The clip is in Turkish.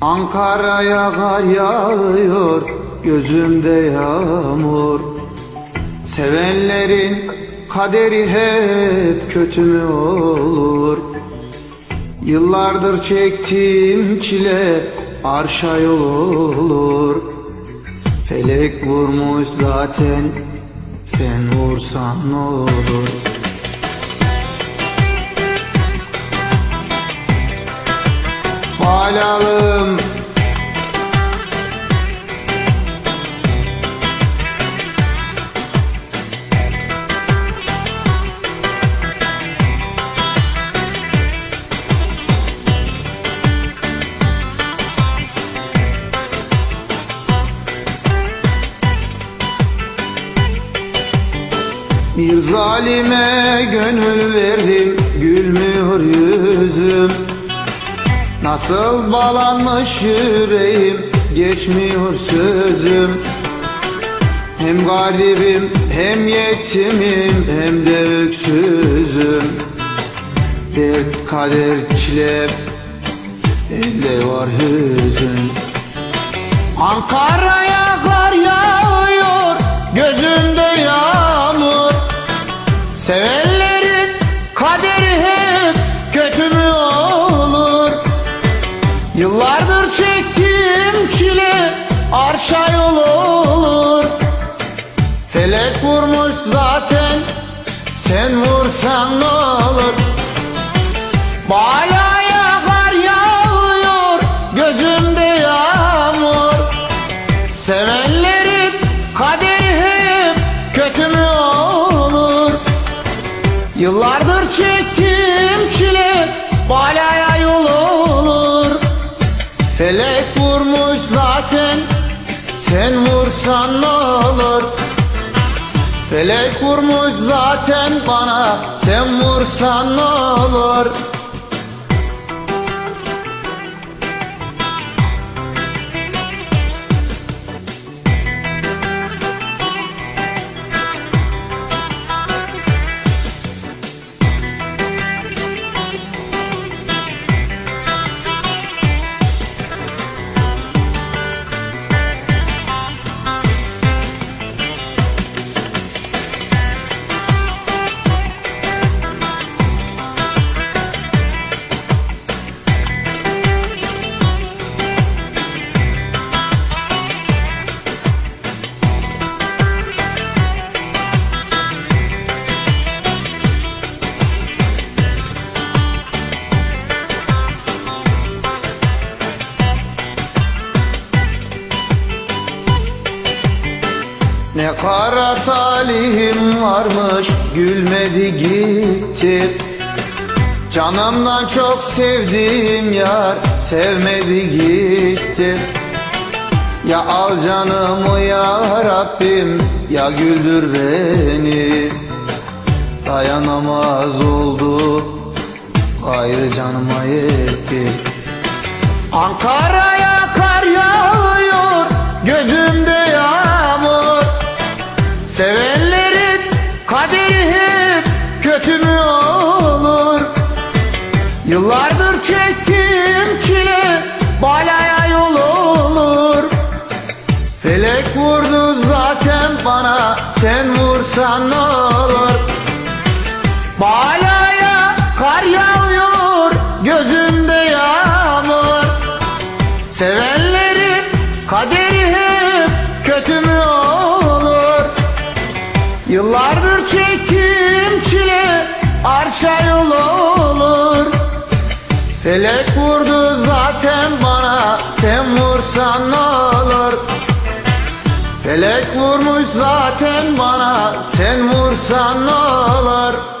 Ankara'ya kar yağıyor, gözümde yağmur. Sevenlerin kaderi hep kötü mü olur? Yıllardır çektiğim çile arşa yol olur. Felek vurmuş zaten, sen vursan ne olur? Balalım Bir zalime gönül verdim gülmüyor yüzüm. Nasıl bağlanmış yüreğim geçmiyor sözüm. Hem garibim hem yetimim hem de öksüzüm. Dert kader çile elde var hüzün. Ankara'ya Sevenlerin kaderi hep kötü mü olur? Yıllardır çektiğim çile arşa yol olur. Felek vurmuş zaten sen vursan ne olur? Balaya kar yağıyor gözümde yağmur. Sevenlerin Yıllardır çektiğim çile balaya yol olur. Felek vurmuş zaten sen vursan ne olur? Felek vurmuş zaten bana sen vursan ne olur Ne kara talihim varmış gülmedi gitti. Canımdan çok sevdiğim yar sevmedi gitti. Ya al canımı ya Rabbim ya güldür beni. Dayanamaz oldu gayrı canıma yetti. Ankara'ya kötü mü olur. Yıllardır çektiğim çile balaya yol olur. Felek vurdu zaten bana sen vursan ne olur? Balaya Felek vurdu zaten bana sen vursan ne olur? Felek vurmuş zaten bana sen vursan ne olur